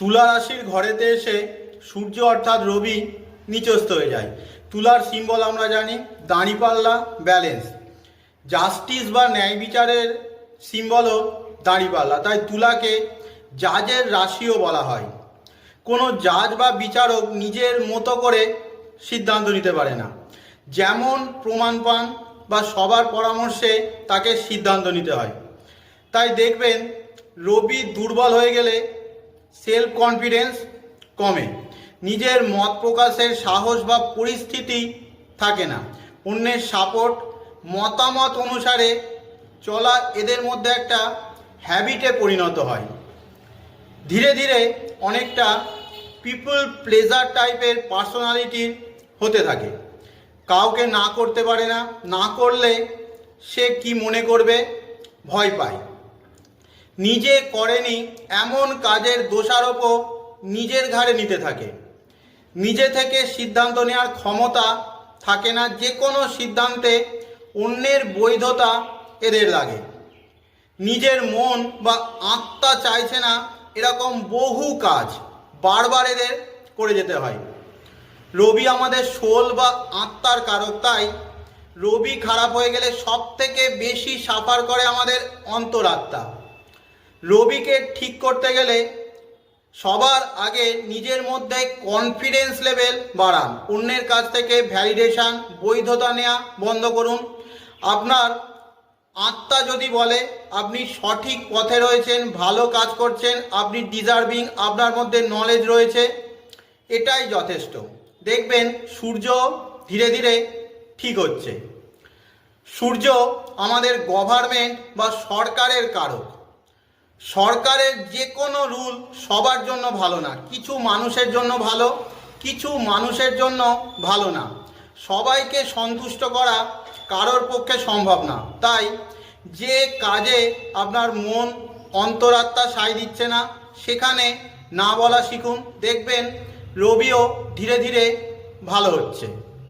তুলা রাশির ঘরেতে এসে সূর্য অর্থাৎ রবি নিচস্থ হয়ে যায়। তুলার সিম্বল আমরা জানি, দাঁড়িপাল্লা ব্যালেন্স জাস্টিস বা ন্যায় বিচারের সিম্বলও দাঁড়িপাল্লা। তাই তুলাকে জাজের রাশিও বলা হয়। কোনো জাজ বা বিচারক নিজের মতো করে সিদ্ধান্ত নিতে পারে না। যেমন প্রমাণ পান বা সবার পরামর্শে তাকে সিদ্ধান্ত নিতে হয়। তাই দেখবেন, রবি দুর্বল হয়ে গেলে সেলফ কনফিডেন্স কমে। নিজের মত প্রকাশের সাহস বা পরিস্থিতি থাকে না। অন্যের সাপোর্ট মতামত অনুসারে চলা এদের মধ্যে একটা হ্যাবিটে পরিণত হয়। ধীরে ধীরে অনেকটা পিপল প্লেজার টাইপের পার্সোনালিটির হতে থাকে। কাউকে না করতে পারে না না করলে সে কি মনে করবে? ভয় পায়। নিজে করেনি এমন কাজের দোষারোপও নিজের ঘাড়ে নিতে থাকে। নিজে থেকে সিদ্ধান্ত নেওয়ার ক্ষমতা থাকে না যে কোনো সিদ্ধান্তে অন্যের বৈধতা এদের লাগে। নিজের মন বা আত্মা চাইছে না এরকম বহু কাজ বারবার এদের করে যেতে হয়। রবি আমাদের সোল বা আত্মার কারক, তাই রবি খারাপ হয়ে গেলে সব থেকে বেশি সাফার করে আমাদের অন্তরাত্মা। রবিকে ঠিক করতে গেলে সবার আগে নিজের মধ্যে কনফিডেন্স লেভেল বাড়ান। অন্যের কাছ থেকে ভ্যালিডেশন বৈধতা নেওয়া বন্ধ করুন। আপনার আত্মা যদি বলে, আপনি সঠিক পথে রয়েছেন, ভালো কাজ করছেন, আপনি ডিজার্ভিং আপনার মধ্যে নলেজ রয়েছে, এটাই যথেষ্ট। দেখবেন সূর্য ধীরে ধীরে ঠিক হচ্ছে। সূর্য আমাদের গভর্নমেন্ট বা সরকারের কারক। সরকারের যে কোনো রুল সবার জন্য ভালো না। কিছু মানুষের জন্য ভালো, কিছু মানুষের জন্য ভালো না। সবাইকে সন্তুষ্ট করা কারোর পক্ষে সম্ভব না। তাই যে কাজে আপনার মন অন্তরাত্মা সায় দিচ্ছে না, সেখানে না বলা শিখুন। দেখবেন রবিও ধীরে ধীরে ভালো হচ্ছে।